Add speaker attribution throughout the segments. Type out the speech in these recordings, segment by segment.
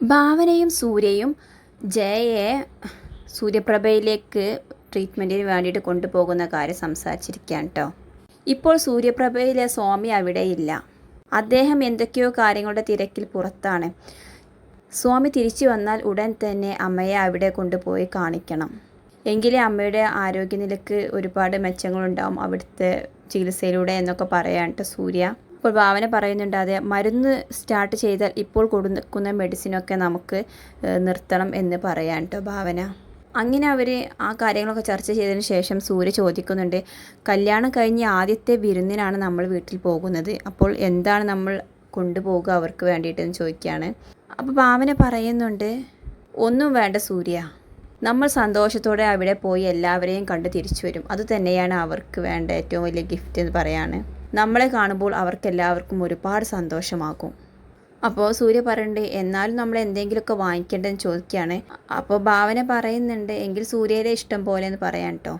Speaker 1: ഭാവനയും സൂര്യയും ജയയെ സൂര്യപ്രഭയിലേക്ക് ട്രീറ്റ്മെന്റിന് വേണ്ടിയിട്ട് കൊണ്ടുപോകുന്ന കാര്യം സംസാരിച്ചിരിക്കുകയാണ് കേട്ടോ ഇപ്പോൾ സൂര്യപ്രഭയിലെ സ്വാമി അവിടെയില്ല അദ്ദേഹം എന്തൊക്കെയോ കാര്യങ്ങളുടെ തിരക്കിൽ പുറത്താണ്. സ്വാമി തിരിച്ചു വന്നാൽ ഉടൻ തന്നെ അമ്മയെ അവിടെ കൊണ്ടുപോയി കാണിക്കണം. എങ്കിലേ അമ്മയുടെ ആരോഗ്യനിലക്ക് ഒരുപാട് മെച്ചങ്ങളുണ്ടാവും അവിടുത്തെ ചികിത്സയിലൂടെ എന്നൊക്കെ പറയാൻ കേട്ടോ സൂര്യ. ഇപ്പോൾ ഭാവന പറയുന്നുണ്ട് അതെ മരുന്ന് സ്റ്റാർട്ട് ചെയ്താൽ ഇപ്പോൾ കൊടുക്കുന്ന മെഡിസിനൊക്കെ നമുക്ക് നിർത്തണം എന്ന് പറയാൻ കേട്ടോ ഭാവന. അങ്ങനെ അവർ ആ കാര്യങ്ങളൊക്കെ ചർച്ച ചെയ്തതിന് ശേഷം സൂര്യ ചോദിക്കുന്നുണ്ട് കല്യാണം കഴിഞ്ഞ് ആദ്യത്തെ വിരുന്നിനാണ് നമ്മൾ വീട്ടിൽ പോകുന്നത് അപ്പോൾ എന്താണ് നമ്മൾ കൊണ്ടുപോകുക അവർക്ക് വേണ്ടിയിട്ടെന്ന് ചോദിക്കുകയാണ്. അപ്പോൾ ഭാവന പറയുന്നുണ്ട് ഒന്നും വേണ്ട സൂര്യ നമ്മൾ സന്തോഷത്തോടെ അവിടെ പോയി എല്ലാവരെയും കണ്ട് തിരിച്ചു വരും. അതുതന്നെയാണ് അവർക്ക് വേണ്ട ഏറ്റവും വലിയ ഗിഫ്റ്റ് എന്ന് പറയാണ്. നമ്മളെ കാണുമ്പോൾ അവർക്കെല്ലാവർക്കും ഒരുപാട് സന്തോഷമാകും. അപ്പോൾ സൂര്യ പറയുന്നുണ്ട് എന്നാലും നമ്മൾ എന്തെങ്കിലുമൊക്കെ വാങ്ങിക്കേണ്ടതെന്ന് ചോദിക്കുകയാണ്. അപ്പോൾ ഭാവന പറയുന്നുണ്ട് എങ്കിൽ സൂര്യയുടെ ഇഷ്ടം പോലെ എന്ന് പറയാൻ കേട്ടോ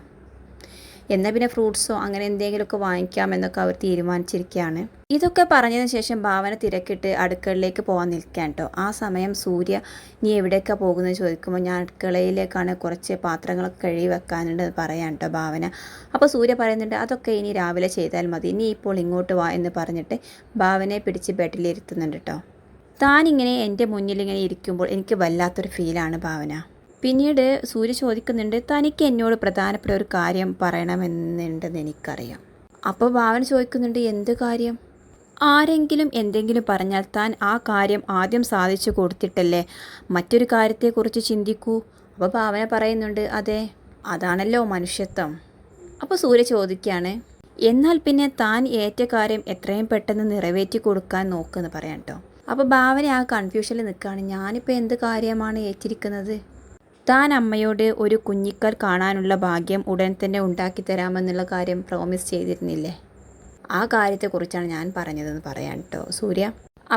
Speaker 1: എന്നാൽ പിന്നെ ഫ്രൂട്ട്സോ അങ്ങനെ എന്തെങ്കിലുമൊക്കെ വാങ്ങിക്കാമെന്നൊക്കെ അവർ തീരുമാനിച്ചിരിക്കുകയാണ്. ഇതൊക്കെ പറഞ്ഞതിന് ശേഷം ഭാവന തിരക്കിട്ട് അടുക്കളയിലേക്ക് പോകാൻ നിൽക്കാൻ കേട്ടോ. ആ സമയം സൂര്യ നീ എവിടെയൊക്കെ പോകുന്നത്? ചോദിക്കുമ്പോൾ ഞാൻ അടുക്കളയിലേക്കാണ് കുറച്ച് പാത്രങ്ങളൊക്കെ കഴുകി വെക്കാനുണ്ട് പറയാൻ കേട്ടോ ഭാവന. അപ്പോൾ സൂര്യ പറയുന്നുണ്ട് അതൊക്കെ ഇനി രാവിലെ ചെയ്താൽ മതി. നീ ഇപ്പോൾ ഇങ്ങോട്ട് വാ എന്ന് പറഞ്ഞിട്ട് ഭാവനയെ പിടിച്ച് ബെഡിലിരുത്തുന്നുണ്ട് കേട്ടോ. താനിങ്ങനെ എന്റെ മുന്നിൽ ഇങ്ങനെ ഇരിക്കുമ്പോൾ എനിക്ക് വല്ലാത്തൊരു ഫീലാണ് ഭാവന. പിന്നീട് സൂര്യ ചോദിക്കുന്നുണ്ട് തനിക്ക് എന്നോട് പ്രധാനപ്പെട്ട ഒരു കാര്യം പറയണമെന്നുണ്ടെന്ന് എനിക്കറിയാം. അപ്പോൾ ഭാവന ചോദിക്കുന്നുണ്ട് എന്ത് കാര്യം? ആരെങ്കിലും എന്തെങ്കിലും പറഞ്ഞാൽ താൻ ആ കാര്യം ആദ്യം സാധിച്ചു കൊടുത്തിട്ടല്ലേ? മറ്റൊരു കാര്യത്തെക്കുറിച്ച് ചിന്തിക്കൂ. അപ്പോൾ ഭാവന പറയുന്നുണ്ട് അതെ അതാണല്ലോ മനുഷ്യത്വം. അപ്പോൾ സൂര്യ ചോദിക്കുകയാണ് എന്നാൽ പിന്നെ താൻ ഏറ്റ കാര്യം എത്രയും പെട്ടെന്ന് നിറവേറ്റി കൊടുക്കാൻ നോക്കുമെന്ന് പറയാം കേട്ടോ അപ്പോൾ ഭാവന ആ കൺഫ്യൂഷനിൽ നിൽക്കുകയാണ് ഞാനിപ്പോൾ എന്ത് കാര്യമാണ് ഏറ്റിരിക്കുന്നത്? താൻ അമ്മയോട് ഒരു കുഞ്ഞിക്കൽ കാണാനുള്ള ഭാഗ്യം ഉടൻ തന്നെ ഉണ്ടാക്കി തരാമെന്നുള്ള കാര്യം പ്രോമിസ് ചെയ്തിരുന്നില്ലേ? ആ കാര്യത്തെക്കുറിച്ചാണ് ഞാൻ പറഞ്ഞതെന്ന് പറയാൻ കേട്ടോ സൂര്യ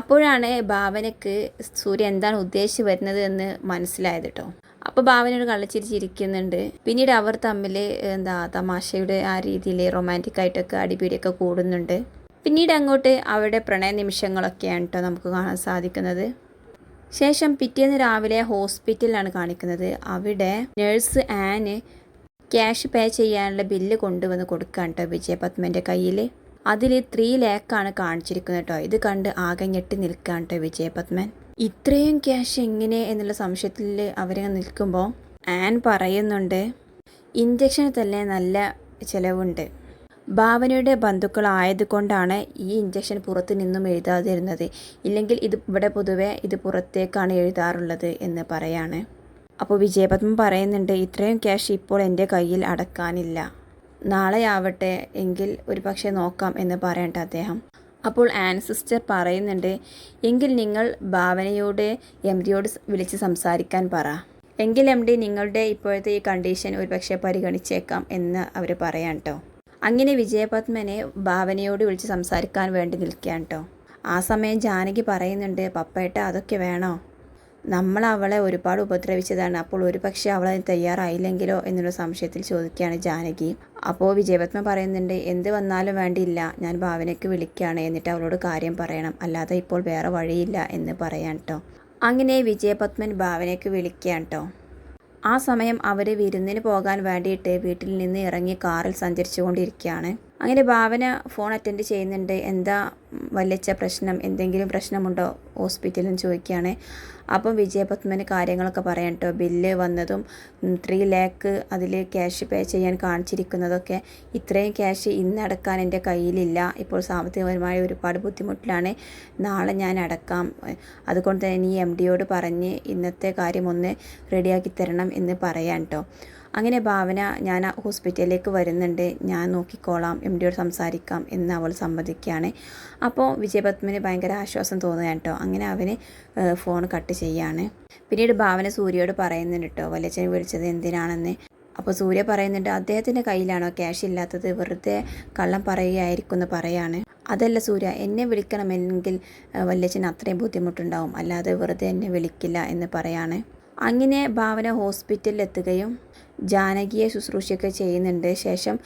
Speaker 1: അപ്പോഴാണ് ഭാവനയ്ക്ക് സൂര്യ എന്താണ് ഉദ്ദേശിച്ച് വരുന്നത് എന്ന് മനസ്സിലായത് കേട്ടോ അപ്പോൾ ഭാവന ഒരു കള്ളച്ചിരിച്ചിരിക്കുന്നുണ്ട്. പിന്നീട് അവർ തമ്മിൽ എന്താ തമാശയുടെ ആ രീതിയിൽ റൊമാന്റിക് ആയിട്ടൊക്കെ അടിപിടിയൊക്കെ കൂടുന്നുണ്ട്. പിന്നീട് അങ്ങോട്ട് അവരുടെ പ്രണയ നിമിഷങ്ങളൊക്കെയാണ് കേട്ടോ നമുക്ക് കാണാൻ സാധിക്കുന്നത്. ശേഷം പിറ്റേന്ന് രാവിലെ ഹോസ്പിറ്റലിലാണ് കാണിക്കുന്നത്. അവിടെ നേഴ്സ് ആന് ക്യാഷ് പേ ചെയ്യാനുള്ള ബില്ല് കൊണ്ടുവന്ന് കൊടുക്കുകയാണ് കേട്ടോ വിജയപത്മന്റെ കയ്യിൽ അതിൽ ത്രീ ലാക്കാണ് കാണിച്ചിരിക്കുന്നത് കേട്ടോ ഇത് കണ്ട് ആകെ ഞെട്ടി നിൽക്കുക കേട്ടോ വിജയപത്മൻ ഇത്രയും ക്യാഷ് എങ്ങനെ എന്നുള്ള സംശയത്തിൽ അവരെ നിൽക്കുമ്പോൾ ആൻ പറയുന്നുണ്ട് ഇഞ്ചക്ഷന് തന്നെ നല്ല ചിലവുണ്ട്. ഭാവനയുടെ ബന്ധുക്കളായതുകൊണ്ടാണ് ഈ ഇഞ്ചക്ഷൻ പുറത്തു നിന്നും എഴുതാതിരുന്നത്. ഇല്ലെങ്കിൽ ഇത് ഇവിടെ പൊതുവെ ഇത് പുറത്തേക്കാണ് എഴുതാറുള്ളത് എന്ന് പറയാണ്. അപ്പോൾ വിജയപത്മം പറയുന്നുണ്ട് ഇത്രയും ക്യാഷ് ഇപ്പോൾ എന്റെ കയ്യിൽ അടക്കാനില്ല. നാളെ ആവട്ടെ എങ്കിൽ ഒരു പക്ഷേ നോക്കാം എന്ന് പറയണ്ട അദ്ദേഹം. അപ്പോൾ ആൻസിസ്റ്റർ പറയുന്നുണ്ട് എങ്കിൽ നിങ്ങൾ ഭാവനയോട് എം ഡിയോട് വിളിച്ച് സംസാരിക്കാൻ പറ. എങ്കിൽ എം ഡി നിങ്ങളുടെ ഇപ്പോഴത്തെ ഈ കണ്ടീഷൻ ഒരുപക്ഷെ പരിഗണിച്ചേക്കാം എന്ന് അവർ പറയാം കേട്ടോ അങ്ങനെ വിജയപത്മനെ ഭാവനയോട് വിളിച്ച് സംസാരിക്കാൻ വേണ്ടി നിൽക്കുകയാണ് കേട്ടോ ആ സമയം ജാനകി പറയുന്നുണ്ട് പപ്പേട്ട അതൊക്കെ വേണോ? നമ്മൾ അവളെ ഒരുപാട് ഉപദ്രവിച്ചതാണ്. അപ്പോൾ ഒരു പക്ഷേ അവളെ തയ്യാറായില്ലെങ്കിലോ? എന്നുള്ള സംശയത്തിൽ ചോദിക്കുകയാണ് ജാനകി. അപ്പോൾ വിജയപത്മ പറയുന്നുണ്ട് എന്ത് വന്നാലും വേണ്ടിയില്ല. ഞാൻ ഭാവനയ്ക്ക് വിളിക്കുകയാണ്. എന്നിട്ട് അവളോട് കാര്യം പറയണം. അല്ലാതെ ഇപ്പോൾ വേറെ വഴിയില്ല എന്ന് പറയാൻ കേട്ടോ അങ്ങനെ വിജയപത്മൻ ഭാവനയ്ക്ക് വിളിക്കുകയാണ് കേട്ടോ ആ സമയം അവർ വിരുന്നിന് പോകാൻ വേണ്ടിയിട്ട് വീട്ടിൽ നിന്ന് ഇറങ്ങി കാറിൽ സഞ്ചരിച്ചു കൊണ്ടിരിക്കുകയാണ് അങ്ങനെ ഭാവന ഫോൺ അറ്റൻഡ് ചെയ്യുന്നുണ്ട്. എന്താ വല്യച്ച പ്രശ്നം? എന്തെങ്കിലും പ്രശ്നമുണ്ടോ? ഹോസ്പിറ്റലിൽ ചോദിക്കുകയാണ്. അപ്പം വിജയപത്മന് കാര്യങ്ങളൊക്കെ പറയാം കേട്ടോ. ബില്ല് വന്നതും ത്രീ ലാക്ക് അതിൽ ക്യാഷ് പേ ചെയ്യാൻ കാണിച്ചിരിക്കുന്നതൊക്കെ ഇത്രയും ക്യാഷ് ഇന്ന് അടക്കാൻ എന്റെ കയ്യിലില്ല. ഇപ്പോൾ സാമ്പത്തികപരമായ ഒരുപാട് ബുദ്ധിമുട്ടിലാണ്. നാളെ ഞാൻ അടക്കാം. അതുകൊണ്ട് തന്നെ ഈ എം ഡിയോട് പറഞ്ഞ് ഇന്നത്തെ കാര്യം ഒന്ന് റെഡിയാക്കി തരണം എന്ന് പറയാം കേട്ടോ. അങ്ങനെ ഭാവന ഞാൻ ഹോസ്പിറ്റലിലേക്ക് വരുന്നുണ്ട്. ഞാൻ നോക്കിക്കോളാം എം ഡിയോട് സംസാരിക്കാം എന്ന് അവൾ സമ്മതിക്കുകയാണ്. അപ്പോൾ വിജയപത്മന് ഭയങ്കര ആശ്വാസം തോന്നുകയാണ് കേട്ടോ. അങ്ങനെ അവന് ഫോൺ കട്ട് ചെയ്യാണ്. പിന്നീട് ഭാവന സൂര്യയോട് പറയുന്നുണ്ട് കേട്ടോ വല്യച്ഛനെ വിളിച്ചത് എന്തിനാണെന്ന്? അപ്പോൾ സൂര്യ പറയുന്നുണ്ട് അദ്ദേഹത്തിന്റെ കയ്യിലാണോ ക്യാഷ് ഇല്ലാത്തത്? വെറുതെ കള്ളം പറയുകയായിരിക്കും എന്ന് പറയാണ്. അതല്ല സൂര്യ എന്നെ വിളിക്കണമെങ്കിൽ വല്യച്ഛന് അത്രയും ബുദ്ധിമുട്ടുണ്ടാവും. അല്ലാതെ വെറുതെ എന്നെ വിളിക്കില്ല എന്ന് പറയാണ്. അങ്ങനെ ഭാവന ഹോസ്പിറ്റലിൽ എത്തുകയും ജാനകിയെ ശുശ്രൂഷയൊക്കെ ചെയ്യുന്നുണ്ട്. ശേഷം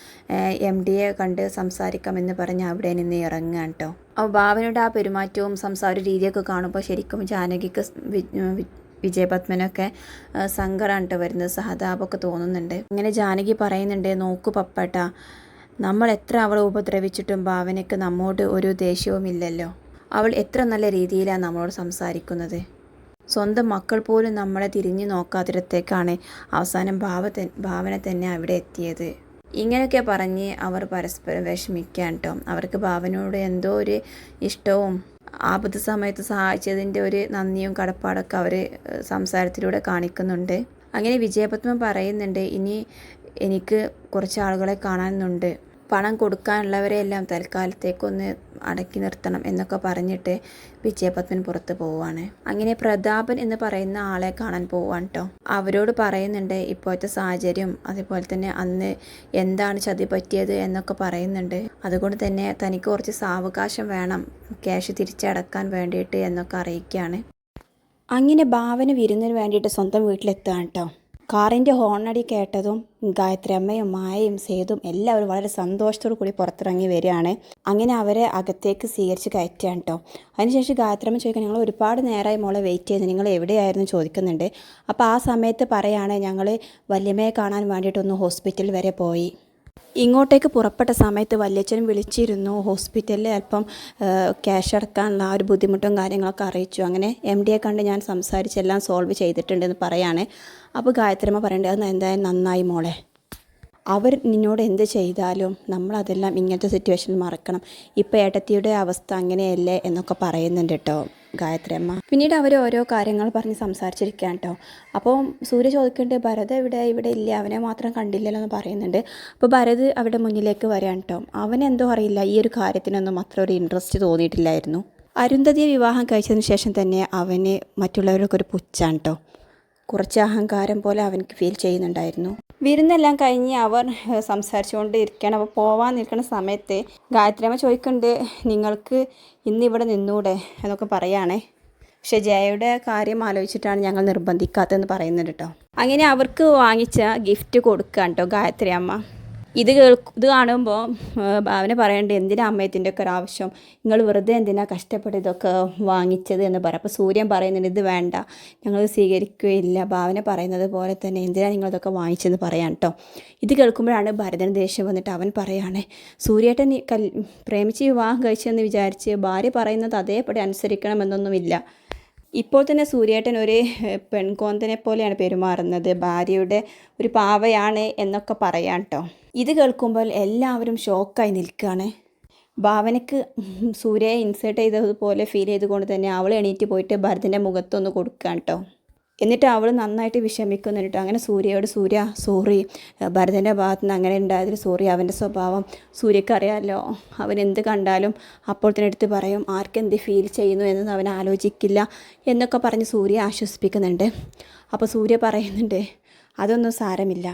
Speaker 1: എം ഡിയെ കണ്ട് സംസാരിക്കാമെന്ന് പറഞ്ഞ് അവിടെ നിന്ന് ഇറങ്ങുകയാണ് കേട്ടോ അപ്പോൾ ഭാവനയുടെ ആ പെരുമാറ്റവും സംസാര രീതിയൊക്കെ കാണുമ്പോൾ ശരിക്കും ജാനകിക്ക് വിജയപത്മനൊക്കെ സങ്കടമാണ് കേട്ടോ വരുന്നത്. സഹതാപമൊക്കെ തോന്നുന്നുണ്ട്. ഇങ്ങനെ ജാനകി പറയുന്നുണ്ട് നോക്കു പപ്പട്ട നമ്മൾ എത്ര അവളെ ഉപദ്രവിച്ചിട്ടും ഭാവനയ്ക്ക് നമ്മോട് ഒരു ദേഷ്യവും ഇല്ലല്ലോ അവൾ എത്ര നല്ല രീതിയിലാണ് നമ്മളോട് സംസാരിക്കുന്നത്. സ്വന്തം മക്കൾ പോലും നമ്മളെ തിരിഞ്ഞു നോക്കാത്തിടത്തേക്കാണ് അവസാനം ഭാവ ഭാവന തന്നെ അവിടെ എത്തിയത്. ഇങ്ങനെയൊക്കെ പറഞ്ഞ് അവർ പരസ്പരം വിഷമിക്കാൻ കേട്ടോ അവർക്ക് ഭാവനയോട് എന്തോ ഒരു ഇഷ്ടവും ആപത്ത് സമയത്ത് സഹായിച്ചതിന്റെ ഒരു നന്ദിയും കടപ്പാടൊക്കെ അവർ സംസാരത്തിലൂടെ കാണിക്കുന്നുണ്ട്. അങ്ങനെ വിജയപത്മൻ പറയുന്നുണ്ട് ഇനി എനിക്ക് കുറച്ച് ആളുകളെ കാണാനുണ്ട്. പണം കൊടുക്കാനുള്ളവരെയെല്ലാം തൽക്കാലത്തേക്കൊന്ന് അടക്കി നിർത്തണം എന്നൊക്കെ പറഞ്ഞിട്ട് വിജയപത്മൻ പുറത്ത് പോവുകയാണ്. അങ്ങനെ പ്രതാപൻ എന്ന് പറയുന്ന ആളെ കാണാൻ പോവാണ് കേട്ടോ അവരോട് പറയുന്നുണ്ട് ഇപ്പോഴത്തെ സാഹചര്യം അതുപോലെ തന്നെ അന്ന് എന്താണ് ചതി പറ്റിയത് എന്നൊക്കെ പറയുന്നുണ്ട്. അതുകൊണ്ട് തന്നെ തനിക്ക് കുറച്ച് സാവകാശം വേണം ക്യാഷ് തിരിച്ചടക്കാൻ വേണ്ടിയിട്ട് എന്നൊക്കെ അറിയിക്കുകയാണ്. അങ്ങനെ ഭാവന വിരുന്നിന് വേണ്ടിയിട്ട് സ്വന്തം വീട്ടിലെത്തുകയാണ് കേട്ടോ കാറിന്റെ ഹോണടി കേട്ടതും ഗായത്രി അമ്മയും മായയും സേതും എല്ലാവരും വളരെ സന്തോഷത്തോടു കൂടി പുറത്തിറങ്ങി വരികയാണ്. അങ്ങനെ അവരെ അകത്തേക്ക് സ്വീകരിച്ച് കയറ്റുകയാണ് കേട്ടോ അതിനുശേഷം ഗായത്രി അമ്മ ചോദിക്കാൻ ഞങ്ങൾ ഒരുപാട് നേരമായി മോളെ വെയിറ്റ് ചെയ്ത് നിങ്ങൾ എവിടെയായിരുന്നു? ചോദിക്കുന്നുണ്ട്. അപ്പോൾ ആ സമയത്ത് പറയാണ് ഞങ്ങൾ വല്യമ്മയെ കാണാൻ വേണ്ടിയിട്ടൊന്ന് ഹോസ്പിറ്റൽ വരെ പോയി. ഇങ്ങോട്ടേക്ക് പുറപ്പെട്ട സമയത്ത് വല്യച്ഛനും വിളിച്ചിരുന്നു ഹോസ്പിറ്റലിൽ അല്പം ക്യാഷ് അടക്കാനുള്ള ആ ഒരു ബുദ്ധിമുട്ടും കാര്യങ്ങളൊക്കെ അറിയിച്ചു. അങ്ങനെ എം ഡിയെ കണ്ട് ഞാൻ സംസാരിച്ചെല്ലാം സോൾവ് ചെയ്തിട്ടുണ്ടെന്ന് പറയാണ്. അപ്പോൾ ഗായത്രിമ്മ പറയേണ്ടത് എന്തായാലും നന്നായി മോളെ. അവർ നിന്നോട് എന്ത് ചെയ്താലും നമ്മളതെല്ലാം ഇങ്ങനത്തെ സിറ്റുവേഷനിൽ മറക്കണം. ഇപ്പോൾ ഏട്ടത്തിയുടെ അവസ്ഥ അങ്ങനെയല്ലേ? എന്നൊക്കെ പറയുന്നുണ്ട് കേട്ടോ ഗായത്രി അമ്മ. പിന്നീട് അവർ ഓരോ കാര്യങ്ങൾ പറഞ്ഞ് സംസാരിച്ചിരിക്കുകയാണ് കേട്ടോ അപ്പോൾ സൂര്യ ചോദിക്കുന്നുണ്ട് ഭരത് ഇവിടെ ഇവിടെ ഇല്ല അവനെ മാത്രം കണ്ടില്ലല്ലോ എന്ന് പറയുന്നുണ്ട്. അപ്പോൾ ഭരത് അവിടെ മുന്നിലേക്ക് വരാൻ കേട്ടോ അവനെന്തോ അറിയില്ല ഈ ഒരു കാര്യത്തിനൊന്നും അത്ര ഒരു ഇൻട്രസ്റ്റ് തോന്നിയിട്ടില്ലായിരുന്നു. അരുന്ധതിയെ വിവാഹം കഴിച്ചതിന് ശേഷം തന്നെ അവന് മറ്റുള്ളവരൊക്കെ ഒരു പുച്ഛാണ് കേട്ടോ കുറച്ച് അഹങ്കാരം പോലെ അവനക്ക് ഫീൽ ചെയ്യുന്നുണ്ടായിരുന്നു. വിരുന്നെല്ലാം കഴിഞ്ഞ് അവർ സംസാരിച്ചുകൊണ്ട് ഇരിക്കുകയാണ് അപ്പോൾ പോവാൻ നിൽക്കുന്ന സമയത്ത് ഗായത്രിയമ്മ ചോദിക്കുന്നുണ്ട് നിങ്ങൾക്ക് ഇന്നിവിടെ നിന്നൂടെ? എന്നൊക്കെ പറയുകയാണേ പക്ഷെ ജയയുടെ കാര്യം ആലോചിച്ചിട്ടാണ് ഞങ്ങൾ നിർബന്ധിക്കാത്തതെന്ന് പറയുന്നുണ്ട് കേട്ടോ. അങ്ങനെ അവർക്ക് വാങ്ങിച്ച ഗിഫ്റ്റ് കൊടുക്കുകയാണ് കേട്ടോ ഗായത്രി അമ്മ ഇത് കേൾക്ക് ഇത് കാണുമ്പോൾ ഭാവന പറയേണ്ടത് എന്തിനാ അമ്മയത്തിന്റെ ഒക്കെ ഒരു ആവശ്യം? നിങ്ങൾ വെറുതെ എന്തിനാ കഷ്ടപ്പെട്ട് ഇതൊക്കെ വാങ്ങിച്ചത്? എന്ന് പറയാം അപ്പോൾ സൂര്യൻ പറയുന്നുണ്ട് ഇത് വേണ്ട. ഞങ്ങൾ സ്വീകരിക്കുകയില്ല. ഭാവന പറയുന്നത് പോലെ തന്നെ എന്തിനാ നിങ്ങൾ ഇതൊക്കെ വാങ്ങിച്ചെന്ന് പറയാം കേട്ടോ ഇത് കേൾക്കുമ്പോഴാണ് ഭരതൻ ദേഷ്യം വന്നിട്ട് അവൻ പറയാണ് സൂര്യേട്ടൻ കൽ പ്രേമിച്ച് വിവാഹം കഴിച്ചെന്ന് വിചാരിച്ച് ഭാര്യ പറയുന്നത് അതേപടി അനുസരിക്കണമെന്നൊന്നുമില്ല. ഇപ്പോൾ തന്നെ സൂര്യേട്ടൻ ഒരു പെൺകോന്തനെ പോലെയാണ് പെരുമാറുന്നത്. ഭാര്യയുടെ ഒരു പാവയാണ് എന്നൊക്കെ പറയാം കേട്ടോ ഇത് കേൾക്കുമ്പോൾ എല്ലാവരും ഷോക്കായി നിൽക്കുകയാണ് ഭാവനയ്ക്ക് സൂര്യയെ ഇൻസേർട്ട് ചെയ്തതുപോലെ ഫീൽ ചെയ്തുകൊണ്ട് തന്നെ അവൾ എണീറ്റ് പോയിട്ട് ഭരതന്റെ മുഖത്തൊന്ന് കൊടുക്കുകയാണ് കേട്ടോ എന്നിട്ട് അവൾ നന്നായിട്ട് വിഷമിക്കുന്നു കേട്ടോ അങ്ങനെ സൂര്യയോട് സൂര്യ സോറി ഭരതന്റെ ഭാഗത്ത് നിന്ന് അങ്ങനെ ഉണ്ടായതിൽ സോറി അവന്റെ സ്വഭാവം സൂര്യക്കറിയാമല്ലോ അവൻ എന്ത് കണ്ടാലും അപ്പോൾ തന്നെ എടുത്ത് പറയും. ആർക്കെന്ത് ഫീൽ ചെയ്യുന്നു എന്നൊന്നും അവൻ ആലോചിക്കില്ല എന്നൊക്കെ പറഞ്ഞ് സൂര്യ ആശ്വസിപ്പിക്കുന്നുണ്ട്. അപ്പോൾ സൂര്യ പറയുന്നുണ്ട് അതൊന്നും സാരമില്ല.